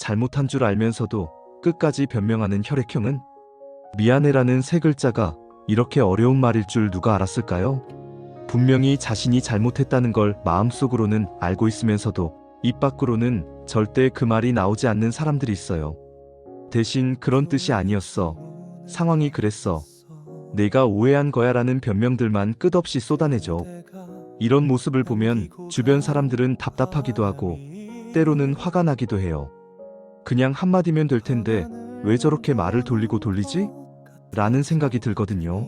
잘못한 줄 알면서도 끝까지 변명하는 혈액형은 미안해라는 세 글자가 이렇게 어려운 말일 줄 누가 알았을까요? 분명히 자신이 잘못했다는 걸 마음속으로는 알고 있으면서도 입 밖으로는 절대 그 말이 나오지 않는 사람들이 있어요. 대신 그런 뜻이 아니었어. 상황이 그랬어. 내가 오해한 거야 라는 변명들만 끝없이 쏟아내죠. 이런 모습을 보면 주변 사람들은 답답하기도 하고 때로는 화가 나기도 해요. 그냥 한마디면 될 텐데 왜 저렇게 말을 돌리고 돌리지? 라는 생각이 들거든요.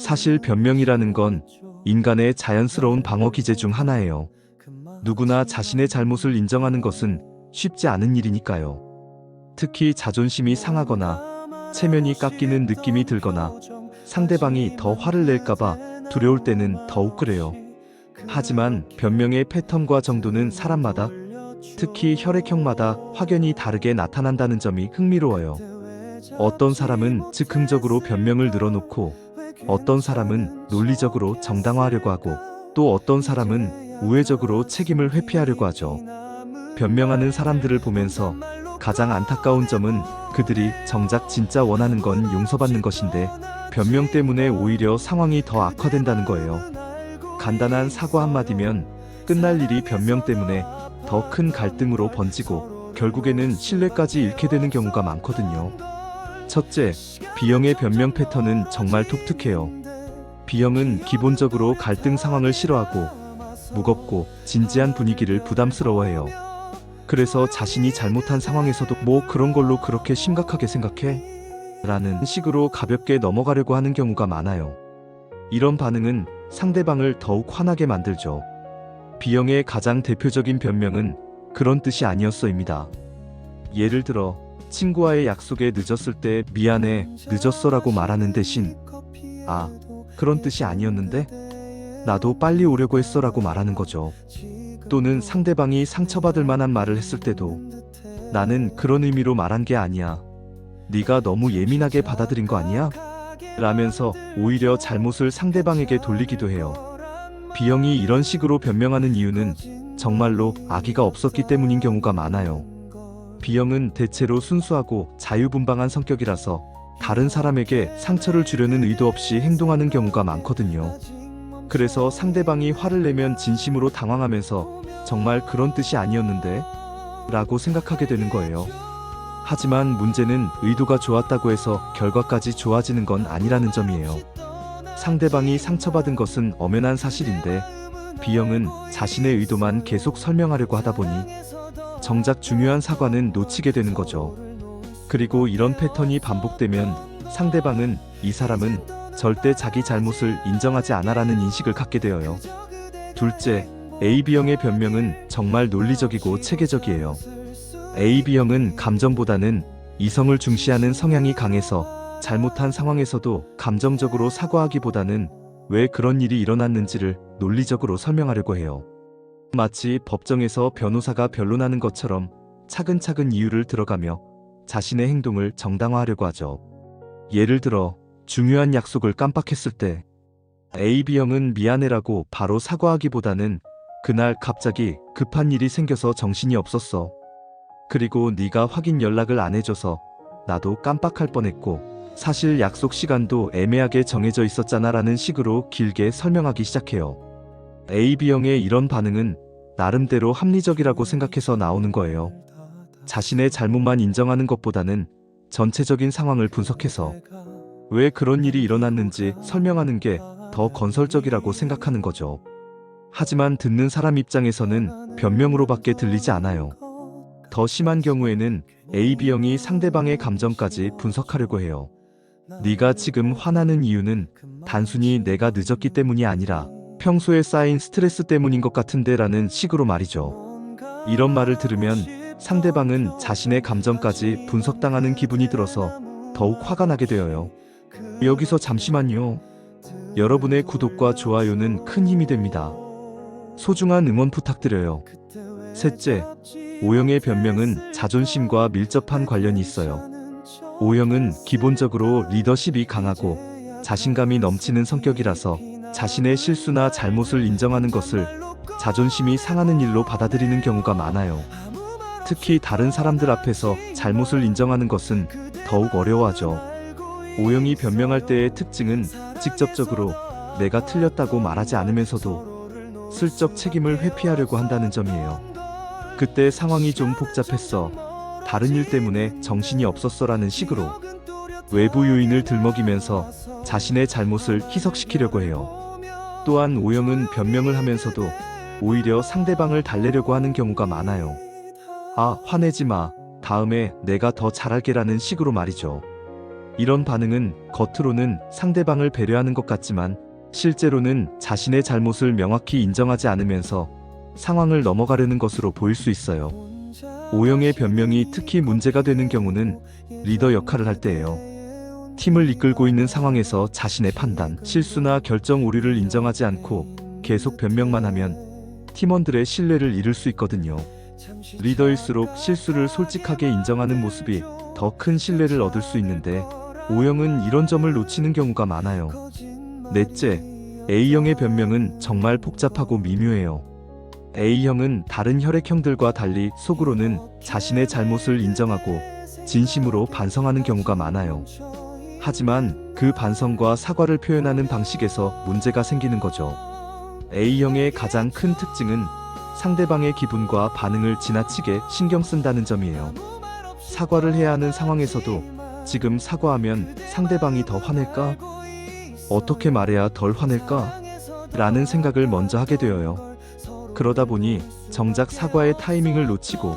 사실 변명이라는 건 인간의 자연스러운 방어 기제 중 하나예요. 누구나 자신의 잘못을 인정하는 것은 쉽지 않은 일이니까요. 특히 자존심이 상하거나 체면이 깎이는 느낌이 들거나 상대방이 더 화를 낼까봐 두려울 때는 더욱 그래요. 하지만 변명의 패턴과 정도는 사람마다 특히 혈액형마다 확연히 다르게 나타난다는 점이 흥미로워요. 어떤 사람은 즉흥적으로 변명을 늘어놓고 어떤 사람은 논리적으로 정당화하려고 하고 또 어떤 사람은 우회적으로 책임을 회피하려고 하죠. 변명하는 사람들을 보면서 가장 안타까운 점은 그들이 정작 진짜 원하는 건 용서받는 것인데 변명 때문에 오히려 상황이 더 악화된다는 거예요. 간단한 사과 한마디면 끝날 일이 변명 때문에 더 큰 갈등으로 번지고 결국에는 신뢰까지 잃게 되는 경우가 많거든요. 첫째, B형의 변명 패턴은 정말 독특해요. B형은 기본적으로 갈등 상황을 싫어하고 무겁고 진지한 분위기를 부담스러워해요. 그래서 자신이 잘못한 상황에서도 뭐 그런 걸로 그렇게 심각하게 생각해? 라는 식으로 가볍게 넘어가려고 하는 경우가 많아요. 이런 반응은 상대방을 더욱 화나게 만들죠. B형의 가장 대표적인 변명은 그런 뜻이 아니었어입니다. 예를 들어, 친구와의 약속에 늦었을 때 미안해, 늦었어라고 말하는 대신, 아, 그런 뜻이 아니었는데? 나도 빨리 오려고 했어라고 말하는 거죠. 또는 상대방이 상처받을 만한 말을 했을 때도, 나는 그런 의미로 말한 게 아니야. 네가 너무 예민하게 받아들인 거 아니야? 라면서 오히려 잘못을 상대방에게 돌리기도 해요. B형이 이런 식으로 변명하는 이유는 정말로 악의가 없었기 때문인 경우가 많아요. B형은 대체로 순수하고 자유분방한 성격이라서 다른 사람에게 상처를 주려는 의도 없이 행동하는 경우가 많거든요. 그래서 상대방이 화를 내면 진심으로 당황하면서 정말 그런 뜻이 아니었는데? 라고 생각하게 되는 거예요. 하지만 문제는 의도가 좋았다고 해서 결과까지 좋아지는 건 아니라는 점이에요. 상대방이 상처받은 것은 엄연한 사실인데 B형은 자신의 의도만 계속 설명하려고 하다 보니 정작 중요한 사과는 놓치게 되는 거죠. 그리고 이런 패턴이 반복되면 상대방은 이 사람은 절대 자기 잘못을 인정하지 않아라는 인식을 갖게 되어요. 둘째, AB형의 변명은 정말 논리적이고 체계적이에요. AB형은 감정보다는 이성을 중시하는 성향이 강해서 잘못한 상황에서도 감정적으로 사과하기보다는 왜 그런 일이 일어났는지를 논리적으로 설명하려고 해요. 마치 법정에서 변호사가 변론하는 것처럼 차근차근 이유를 들어가며 자신의 행동을 정당화하려고 하죠. 예를 들어 중요한 약속을 깜빡했을 때 AB형은 미안해라고 바로 사과하기보다는 그날 갑자기 급한 일이 생겨서 정신이 없었어. 그리고 네가 확인 연락을 안 해줘서 나도 깜빡할 뻔했고 사실 약속 시간도 애매하게 정해져 있었잖아 라는 식으로 길게 설명하기 시작해요. AB형의 이런 반응은 나름대로 합리적이라고 생각해서 나오는 거예요. 자신의 잘못만 인정하는 것보다는 전체적인 상황을 분석해서 왜 그런 일이 일어났는지 설명하는 게 더 건설적이라고 생각하는 거죠. 하지만 듣는 사람 입장에서는 변명으로밖에 들리지 않아요. 더 심한 경우에는 AB형이 상대방의 감정까지 분석하려고 해요. 네가 지금 화나는 이유는 단순히 내가 늦었기 때문이 아니라 평소에 쌓인 스트레스 때문인 것 같은데 라는 식으로 말이죠. 이런 말을 들으면 상대방은 자신의 감정까지 분석당하는 기분이 들어서 더욱 화가 나게 되어요. 여기서 잠시만요. 여러분의 구독과 좋아요는 큰 힘이 됩니다. 소중한 응원 부탁드려요. 셋째, O형의 변명은 자존심과 밀접한 관련이 있어요. O형은 기본적으로 리더십이 강하고 자신감이 넘치는 성격이라서 자신의 실수나 잘못을 인정하는 것을 자존심이 상하는 일로 받아들이는 경우가 많아요. 특히 다른 사람들 앞에서 잘못을 인정하는 것은 더욱 어려워하죠. 오영이 변명할 때의 특징은 직접적으로 내가 틀렸다고 말하지 않으면서도 슬쩍 책임을 회피하려고 한다는 점이에요. 그때 상황이 좀 복잡했어. 다른 일 때문에 정신이 없었어라는 식으로 외부 요인을 들먹이면서 자신의 잘못을 희석시키려고 해요. 또한 오영은 변명을 하면서도 오히려 상대방을 달래려고 하는 경우가 많아요. 아, 화내지 마. 다음에 내가 더 잘할게라는 식으로 말이죠. 이런 반응은 겉으로는 상대방을 배려하는 것 같지만 실제로는 자신의 잘못을 명확히 인정하지 않으면서 상황을 넘어가려는 것으로 보일 수 있어요. 오영의 변명이 특히 문제가 되는 경우는 리더 역할을 할 때예요. 팀을 이끌고 있는 상황에서 자신의 판단, 실수나 결정 오류를 인정하지 않고 계속 변명만 하면 팀원들의 신뢰를 잃을 수 있거든요. 리더일수록 실수를 솔직하게 인정하는 모습이 더 큰 신뢰를 얻을 수 있는데 O형은 이런 점을 놓치는 경우가 많아요. 넷째, A형의 변명은 정말 복잡하고 미묘해요. A형은 다른 혈액형들과 달리 속으로는 자신의 잘못을 인정하고 진심으로 반성하는 경우가 많아요. 하지만 그 반성과 사과를 표현하는 방식에서 문제가 생기는 거죠. A형의 가장 큰 특징은 상대방의 기분과 반응을 지나치게 신경 쓴다는 점이에요. 사과를 해야 하는 상황에서도 지금 사과하면 상대방이 더 화낼까? 어떻게 말해야 덜 화낼까? 라는 생각을 먼저 하게 되어요. 그러다 보니 정작 사과의 타이밍을 놓치고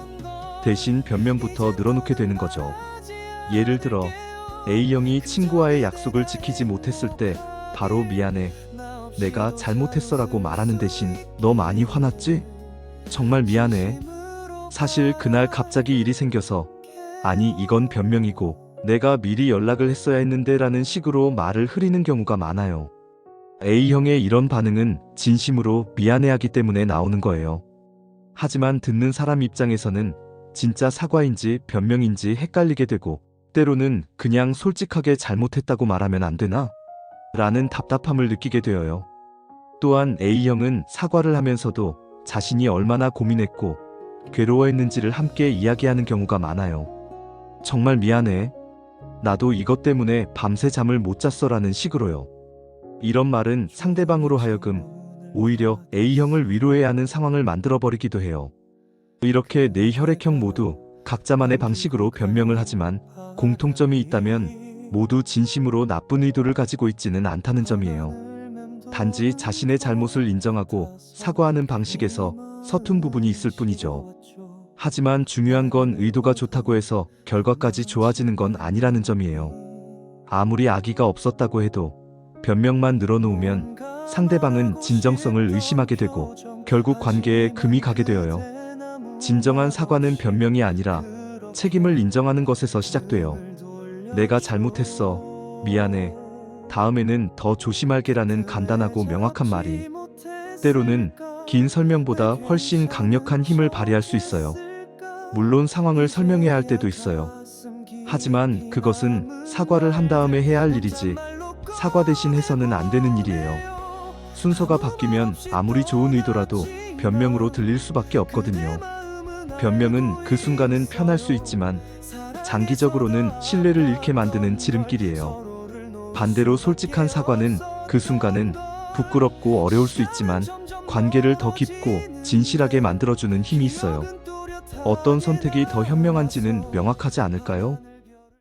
대신 변명부터 늘어놓게 되는 거죠. 예를 들어 A형이 친구와의 약속을 지키지 못했을 때 바로 미안해. 내가 잘못했어 라고 말하는 대신 너 많이 화났지? 정말 미안해. 사실 그날 갑자기 일이 생겨서 아니 이건 변명이고 내가 미리 연락을 했어야 했는데 라는 식으로 말을 흐리는 경우가 많아요. A형의 이런 반응은 진심으로 미안해하기 때문에 나오는 거예요. 하지만 듣는 사람 입장에서는 진짜 사과인지 변명인지 헷갈리게 되고 때로는 그냥 솔직하게 잘못했다고 말하면 안 되나? 라는 답답함을 느끼게 되어요. 또한 A형은 사과를 하면서도 자신이 얼마나 고민했고 괴로워했는지를 함께 이야기하는 경우가 많아요. 정말 미안해. 나도 이것 때문에 밤새 잠을 못 잤어라는 식으로요. 이런 말은 상대방으로 하여금 오히려 A형을 위로해야 하는 상황을 만들어버리기도 해요. 이렇게 네 혈액형 모두 각자만의 방식으로 변명을 하지만 공통점이 있다면 모두 진심으로 나쁜 의도를 가지고 있지는 않다는 점이에요. 단지 자신의 잘못을 인정하고 사과하는 방식에서 서툰 부분이 있을 뿐이죠. 하지만 중요한 건 의도가 좋다고 해서 결과까지 좋아지는 건 아니라는 점이에요. 아무리 악의가 없었다고 해도 변명만 늘어놓으면 상대방은 진정성을 의심하게 되고 결국 관계에 금이 가게 되어요. 진정한 사과는 변명이 아니라 책임을 인정하는 것에서 시작돼요. 내가 잘못했어. 미안해. 다음에는 더 조심할게라는 간단하고 명확한 말이 때로는 긴 설명보다 훨씬 강력한 힘을 발휘할 수 있어요. 물론 상황을 설명해야 할 때도 있어요. 하지만 그것은 사과를 한 다음에 해야 할 일이지 사과 대신 해서는 안 되는 일이에요. 순서가 바뀌면 아무리 좋은 의도라도 변명으로 들릴 수밖에 없거든요. 변명은 그 순간은 편할 수 있지만 장기적으로는 신뢰를 잃게 만드는 지름길이에요. 반대로 솔직한 사과는 그 순간은 부끄럽고 어려울 수 있지만 관계를 더 깊고 진실하게 만들어주는 힘이 있어요. 어떤 선택이 더 현명한지는 명확하지 않을까요?